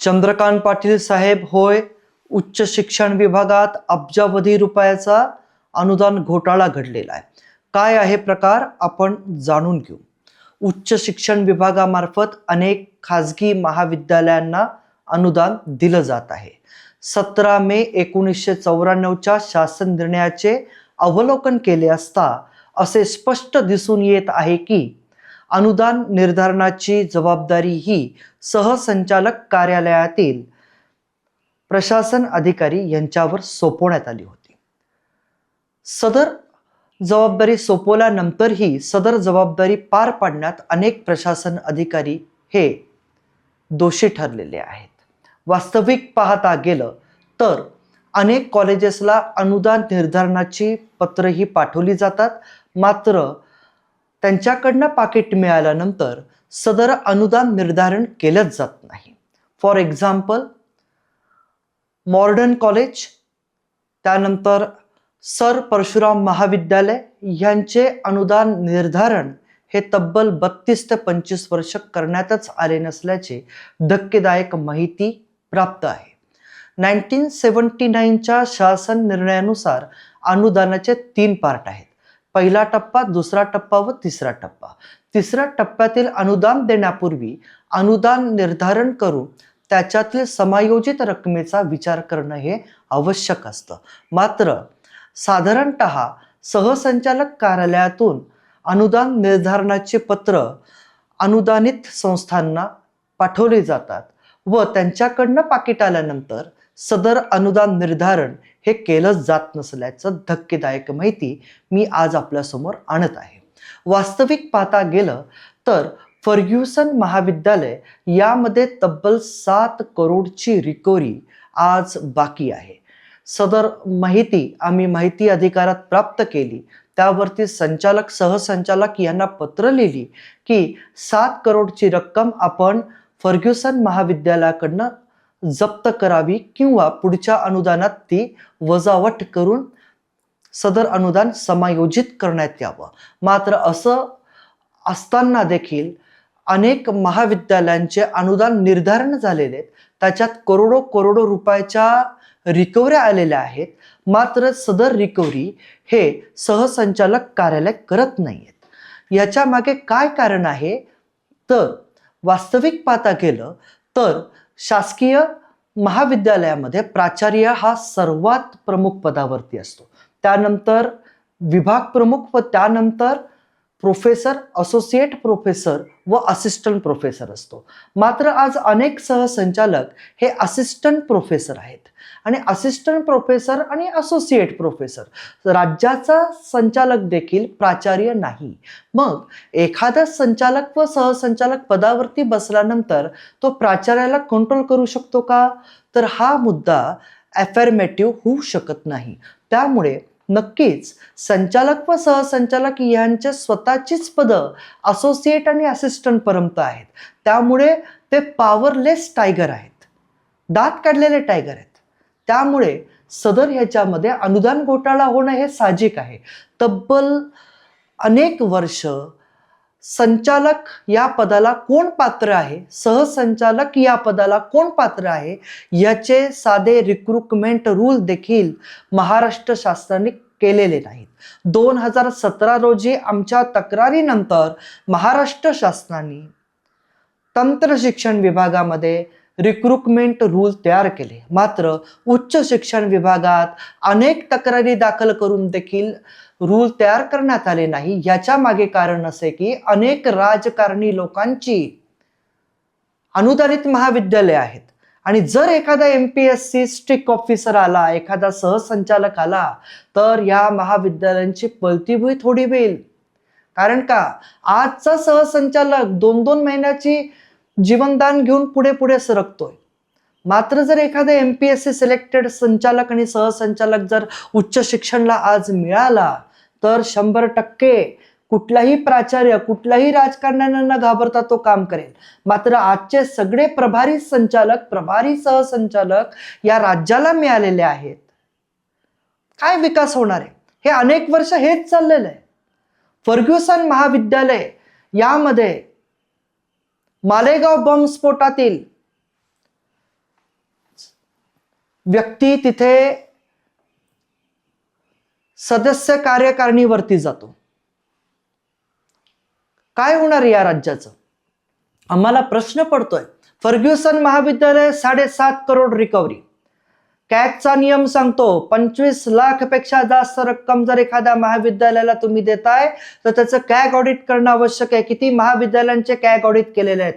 चंद्रकांत पाटील साहेब होय उच्च शिक्षण विभागात अब्जावधी रुपयाचा अनुदान घोटाळा घडलेला आहे. काय आहे प्रकार आपण जाणून घेऊ. उच्च शिक्षण विभागामार्फत अनेक खाजगी महाविद्यालयांना अनुदान दिलं जात आहे. सतरा मे एकोणीसशे चौऱ्याण्णवच्या शासन निर्णयाचे अवलोकन केले असता असे स्पष्ट दिसून येत आहे की अनुदान निर्धारणाची जबाबदारी ही सहसंचालक कार्यालयातील प्रशासन अधिकारी यांच्यावर सोपवण्यात आली होती. सदर जबाबदारी सोपवल्यानंतरही सदर जबाबदारी पार पाडण्यात अनेक प्रशासन अधिकारी हे दोषी ठरलेले आहेत. वास्तविक पाहता गेलं तर अनेक कॉलेजेसला अनुदान निर्धारणाची पत्रही पाठवली जातात. मात्र त्यांच्याकडनं पाकिट मिळाल्यानंतर सदर अनुदान निर्धारण केलंच जात नाही. फॉर एक्झाम्पल मॉर्डन कॉलेज त्यानंतर सर परशुराम महाविद्यालय यांचे अनुदान निर्धारण हे तब्बल बत्तीस ते पंचवीस वर्ष करण्यातच आले नसल्याचे धक्केदायक माहिती प्राप्त आहे. नाईन्टीन सेवन्टी नाईनच्या शासन निर्णयानुसार अनुदानाचे तीन पार्ट आहेत. पहिला टप्पा दुसरा टप्पा व तिसरा टप्पा. तिसऱ्या टप्प्यातील अनुदान देण्यापूर्वी अनुदान निर्धारण करून त्याच्यातील समायोजित रकमेचा विचार करणं हे आवश्यक असतं. मात्र साधारणत सहसंचालक कार्यालयातून अनुदान निर्धारणाचे पत्र अनुदानित संस्थांना पाठवले जातात. व त्यांच्याकडनं पाकिट आल्यानंतर सदर अनुदान निर्धारण हे केलंच जात नसल्याचं धक्केदायक माहिती मी आज आपल्यासमोर आणत आहे. वास्तविक पाहता गेलं तर फर्ग्युसन महाविद्यालय यामध्ये तब्बल सात करोडची रिकव्हरी आज बाकी आहे. सदर माहिती आम्ही माहिती अधिकारात प्राप्त केली. त्यावरती संचालक सहसंचालक यांना पत्र लिहिली की सात करोडची रक्कम आपण फर्ग्युसन महाविद्यालयाकडनं जप्त करावी किंवा पुढच्या अनुदानात ती वजावट करून सदर अनुदान समायोजित करण्यात यावं. मात्र असं असताना देखील अनेक महाविद्यालयांचे अनुदान निर्धारण झालेले आहेत. त्याच्यात करोडो करोडो रुपयाच्या रिकवऱ्या आलेल्या आहेत. मात्र सदर रिकव्हरी हे सहसंचालक कार्यालय करत नाही आहेत याच्या मागे काय कारण आहे? तर वास्तविक पाहता केलं तर शासकीय महाविद्यालयामध्ये प्राचार्य हा सर्वात प्रमुख पदावरती असतो. त्यानंतर विभाग प्रमुख व त्यानंतर प्रोफेसर असोसिएट प्रोफेसर व असिस्टंट प्रोफेसर असतो. मात्र आज अनेक सहसंचालक हे असिस्टंट प्रोफेसर आहेत. आणि असिस्टंट प्रोफेसर आणि असोसिएट प्रोफेसर राज्याचा संचालक देखील प्राचार्य नाही. मग एखादा संचालक व सहसंचालक पदावरती बसल्यानंतर तो प्राचार्याला कंट्रोल करू शकतो का? तर हा मुद्दा ॲफर्मेटिव्ह होऊ शकत नाही. त्यामुळे नक्कीच संचालक व सहसंचालक यांचे स्वतःचीच पदं असोसिएट आणि असिस्टंट पर्यंत आहेत. त्यामुळे ते पॉवरलेस टायगर आहेत. दात काढलेले टायगर आहेत. त्यामुळे सदर ह्याच्यामध्ये अनुदान घोटाळा होणं हे साहजिक आहे. तब्बल अनेक वर्ष संचालक या पदाला कोण पात्र आहे? सहसंचालक या पदाला कोण पात्र आहे? याचे साधे रिक्रुटमेंट रूल देखील महाराष्ट्र शासनाने केलेले नाहीत. दोन हजार सतरा रोजी आमच्या तक्रारीनंतर महाराष्ट्र शासनाने तंत्र शिक्षण विभागामध्ये रिक्रुटमेंट रूल तयार केले. मात्र उच्च शिक्षण विभागात अनेक तक्रारी दाखल करून देखील रूल तयार करण्यात आले नाही. याच्या मागे कारण असे की अनेक राजकारणी लोकांची अनुदानित महाविद्यालय आहेत. आणि जर एखादा M P S C strict officer आला एखादा सहसंचालक आला तर या महाविद्यालयांची पलतीभुई थोडी होईल. कारण का? आजचा सहसंचालक दोन दोन महिन्याची जीवनदान घेऊन पुढे पुढे सरकतोय. मात्र जर एखादा M P S C selected संचालक आणि सहसंचालक जर उच्च शिक्षणला आज मिळाला तर शंभर टक्के कुठलाही प्राचार्य कुठल्याही राजकारण्यांना न घाबरता तो काम करेल. मात्र आजचे सगळे प्रभारी संचालक प्रभारी सहसंचालक या राज्याला मिळालेले आहेत. काय विकास होणार आहे? हे अनेक वर्ष हेच चाललेलं आहे. फर्ग्युसन महाविद्यालय यामध्ये मालेगाव बॉम्बस्फोटातील व्यक्ती तिथे सदस्य कार्यकारिणीवरती जातो. काय होणार या राज्याचं? आम्हाला प्रश्न पडतोय. फर्ग्युसन महाविद्यालय साडेसात करोड रिकव्हरी कॅचचा नियम सांगतो पंचवीस लाखपेक्षा जास्त रक्कम जर एखाद्या महाविद्यालयाला तुम्ही देताय तर त्याचं कॅग ऑडिट करणं आवश्यक आहे. किती महाविद्यालयांचे कॅग ऑडिट केलेले आहेत?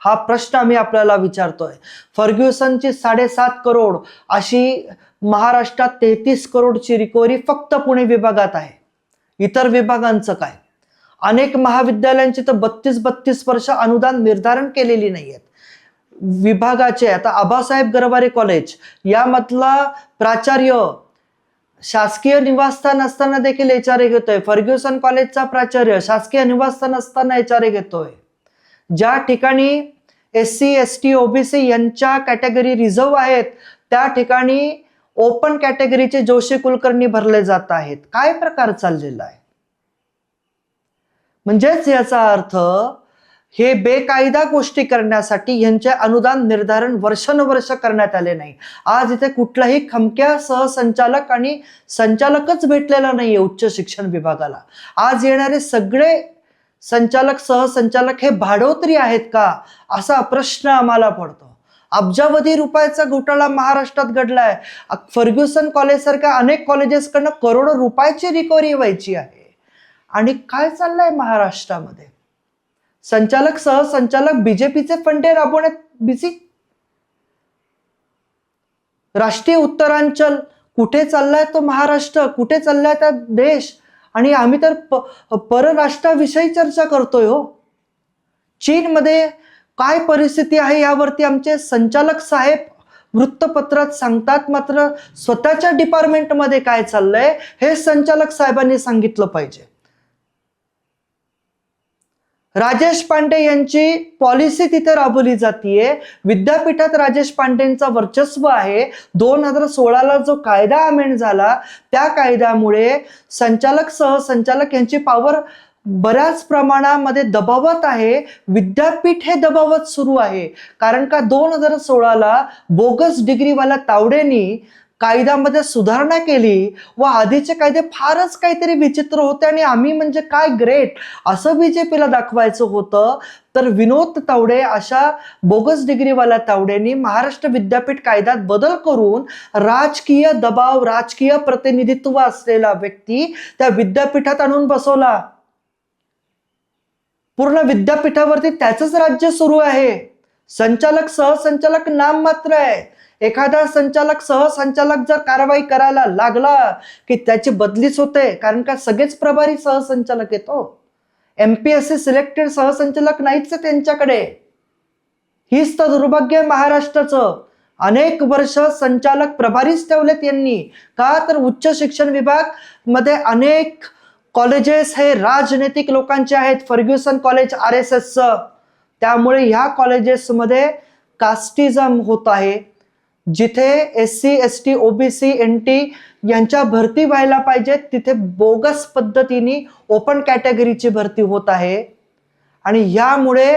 हा प्रश्न आम्ही आपल्याला विचारतोय. फर्ग्युसनची साडेसात करोड अशी महाराष्ट्रात तेहतीस करोडची रिकव्हरी फक्त पुणे विभागात आहे. इतर विभागांचं काय? अनेक महाविद्यालयांची तर बत्तीस बत्तीस वर्ष अनुदान निर्धारण केलेली नाही आहेत विभागाचे आता आबासाहेब गरवारे कॉलेज यामधला प्राचार्य शासकीय निवासस्थान असताना देखील एच आर ए घेतोय. फर्ग्युसन कॉलेजचा प्राचार्य शासकीय निवासस्थान असताना एच आर ए घेतोय. ज्या ठिकाणी S C S T OBC यांच्या कॅटेगरी रिझर्व आहेत त्या ठिकाणी ओपन कॅटेगरीचे जोशी कुलकर्णी भरले जात आहेत. काय प्रकार चाललेला आहे? म्हणजेच याचा अर्थ हे बेकायदा गोष्टी करण्यासाठी यांचे अनुदान निर्धारण वर्षानुवर्ष करण्यात आले नाही. आज इथे कुठलाही खमक्या सहसंचालक आणि संचालकच भेटलेला नाहीये उच्च शिक्षण विभागाला. आज येणारे सगळे संचालक सहसंचालक हे भाडोत्री आहेत का? असा प्रश्न आम्हाला पडतो. अब्जावधी रुपयाचा घोटाळा महाराष्ट्रात घडलाय. फर्ग्युसन कॉलेज सारख्या अनेक कॉलेजेसकडनं करोडो रुपयाची रिकव्हरी व्हायची आहे. आणि काय चाललंय महाराष्ट्रामध्ये? संचालक सहसंचालक बीजेपीचे फंडे राबवण्यात बिझी राष्ट्रीय उत्तरांचल कुठे चाललाय तो महाराष्ट्र? कुठे चाललाय त्या देश? आणि आम्ही तर प- परराष्ट्राविषयी चर्चा करतोय हो. चीनमध्ये काय परिस्थिती आहे यावरती आमचे संचालक साहेब वृत्तपत्रात सांगतात मात्र स्वतःच्या डिपार्टमेंटमध्ये काय चाललंय हे संचालक साहेबांनी सांगितलं पाहिजे. राजेश पांडे यांची पॉलिसी तिथे राबवली जातीये. विद्यापीठात राजेश पांडेंचा वर्चस्व आहे. दोन हजार सोळाला जो कायदा अमेंड झाला त्या कायद्यामुळे संचालक सहसंचालक यांची पॉवर बऱ्याच प्रमाणामध्ये दबावत आहे. विद्यापीठ हे दबावत सुरू आहे. कारण का दोन हजार सोळाला बोगस डिग्रीवाला तावडेनी कायद्यामध्ये सुधारणा केली व आधीचे कायदे फारच काहीतरी विचित्र होते आणि आम्ही म्हणजे काय ग्रेट असं बीजेपीला दाखवायचं होतं. तर विनोद तावडे अशा बोगस डिग्रीवाल्या तावडेंनी महाराष्ट्र विद्यापीठ कायद्यात बदल करून राजकीय दबाव राजकीय प्रतिनिधित्व असलेला व्यक्ती त्या विद्यापीठात आणून बसवला. पूर्ण विद्यापीठावरती त्याच राज्य सुरू आहे. संचालक सहसंचालक नाम मात्र आहे. एखादा संचालक सहसंचालक जर कारवाई करायला लागला की त्याची बदलीच होते कारण का सगळेच प्रभारी सहसंचालक येतो M P S C selected सहसंचालक नाहीच आहे त्यांच्याकडे. हीच तर दुर्भाग्य महाराष्ट्राचं. अनेक वर्ष संचालक प्रभारीच ठेवलेत यांनी. का तर उच्च शिक्षण विभागमध्ये अनेक कॉलेजेस हे राजनैतिक लोकांचे आहेत. फर्ग्युसन कॉलेज आर एस एसचं त्यामुळे ह्या कॉलेजेसमध्ये कास्टिझम होत आहे. जिथे S C S T OBC N T यांच्या भरती व्हायला पाहिजे तिथे बोगस पद्धतीने ओपन कॅटेगरीची भरती होत आहे. आणि यामुळे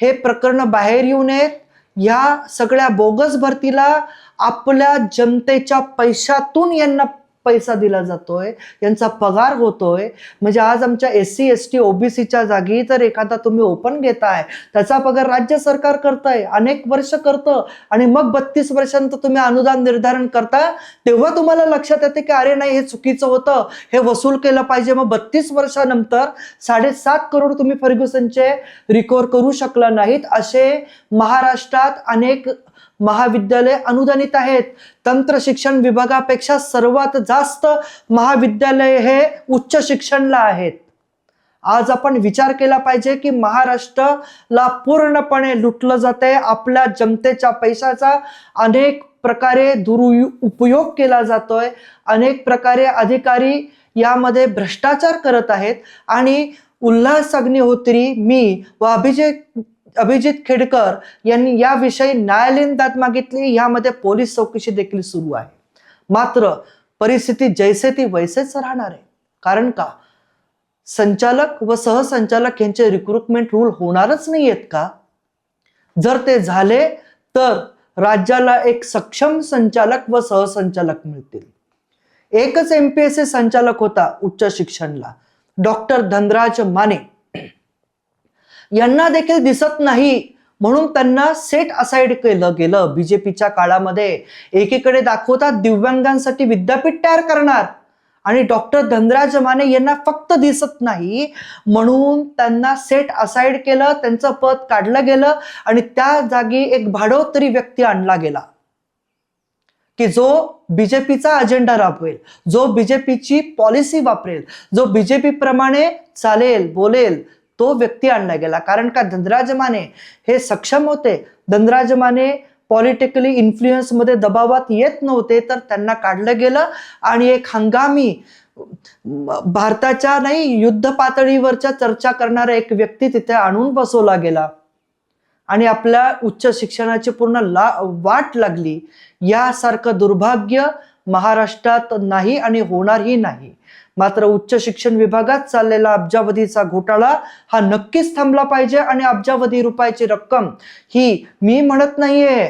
हे प्रकरण बाहेर येऊ नयेत. या सगळ्या बोगस भरतीला आपल्या जनतेच्या पैशातून यांना पैसा दिला जातोय यांचा पगार होतोय. म्हणजे आज आमच्या एस सी एस टी ओबीसीच्या जागी तर एखादा तुम्ही ओपन घेताय त्याचा पगार राज्य सरकार करतंय अनेक वर्ष करतं आणि मग बत्तीस वर्षांत तुम्ही अनुदान निर्धारण करता तेव्हा तुम्हाला लक्षात येते की अरे नाही हे चुकीचं होतं हे वसूल केलं पाहिजे. मग बत्तीस वर्षानंतर साडेसात करोड तुम्ही फर्ग्युसनचे रिकवर करू शकला नाहीत. असे महाराष्ट्रात अनेक महाविद्यालय अनुदानित आहेत. तंत्र शिक्षण विभागापेक्षा सर्वात जास्त महाविद्यालय हे उच्च शिक्षणला आहेत. आज आपण विचार केला पाहिजे की महाराष्ट्राला पूर्णपणे लुटलं जाते आपल्या जनतेच्या पैशाचा अनेक प्रकारे दुरुपयोग केला जातोय. अनेक प्रकारे अधिकारी यामध्ये भ्रष्टाचार करत आहेत. आणि उल्हास अग्निहोत्री मी व अभिजित अभिजित खेडकर यांनी याविषयी न्यायालयीन दाद मागितली. यामध्ये पोलीस चौकशी देखील सुरू आहे. मात्र परिस्थिती जैसे ती वैसेच राहणार आहे. कारण का? संचालक व सहसंचालक यांचे रिक्रुटमेंट रूल होणारच नाही आहेत का? जर ते झाले तर राज्याला एक सक्षम संचालक व सहसंचालक मिळतील. एकच एमपीएससी संचालक होता उच्च शिक्षणला. डॉक्टर धनराज माने. यांना देखील दिसत नाही. म्हणून त्यांना सेट असाइड केलं गेलं. बीजेपीच्या काळामध्ये एकीकडे दाखवतात दिव्यांगांसाठी विद्यापीठ तयार करणार. आणि डॉक्टर धनराज माने यांना फक्त दिसत नाही. म्हणून त्यांना सेट असाइड केलं त्यांचं पद काढलं गेलं आणि त्या जागी एक भाडोतरी व्यक्ती आणला गेला. की जो बीजेपीचा अजेंडा राबवेल जो बीजेपीची पॉलिसी वापरेल जो बीजेपी प्रमाणे चालेल बोलेल तो व्यक्ती आणला गेला. कारण का धनराज माने हे सक्षम होते. धनराज माने पॉलिटिकली इन्फ्लुएन्समध्ये दबावात येत नव्हते तर त्यांना काढलं गेलं आणि एक हंगामी भारताच्या नाही युद्ध पातळीवरच्या चर्चा करणारा एक व्यक्ती तिथे आणून बसवला गेला. आणि आपल्या उच्च शिक्षणाची पूर्ण ला वाट लागली. यासारखं दुर्भाग्य महाराष्ट्रात नाही आणि होणारही नाही. मात्र उच्च शिक्षण विभागात चाललेला अब्जावधीचा घोटाळा हा नक्कीच थांबला पाहिजे आणि अब्जावधी रुपयाची रक्कम ही मी म्हणत नाहीये.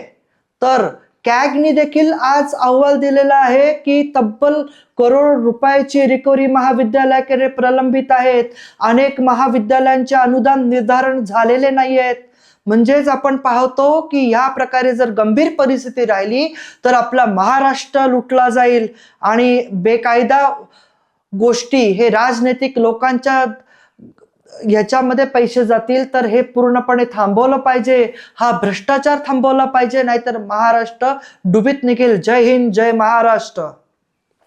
तर कॅगनी देखील आज अहवाल दिलेला आहे की तब्बल करोड रुपयाची रिकव्हरी महाविद्यालयाकडे प्रलंबित आहेत. अनेक महाविद्यालयांचे अनुदान निर्धारण झालेले नाही आहेत म्हणजेच आपण पाहतो की या प्रकारे जर गंभीर परिस्थिती राहिली तर आपला महाराष्ट्र लुटला जाईल. आणि बेकायदा गोष्टी हे राजनैतिक लोकांच्या ह्याच्यामध्ये पैसे जातील तर हे पूर्णपणे थांबवलं पाहिजे. हा भ्रष्टाचार थांबवला पाहिजे नाहीतर महाराष्ट्र डुबीत निघेल. जय हिंद जय महाराष्ट्र.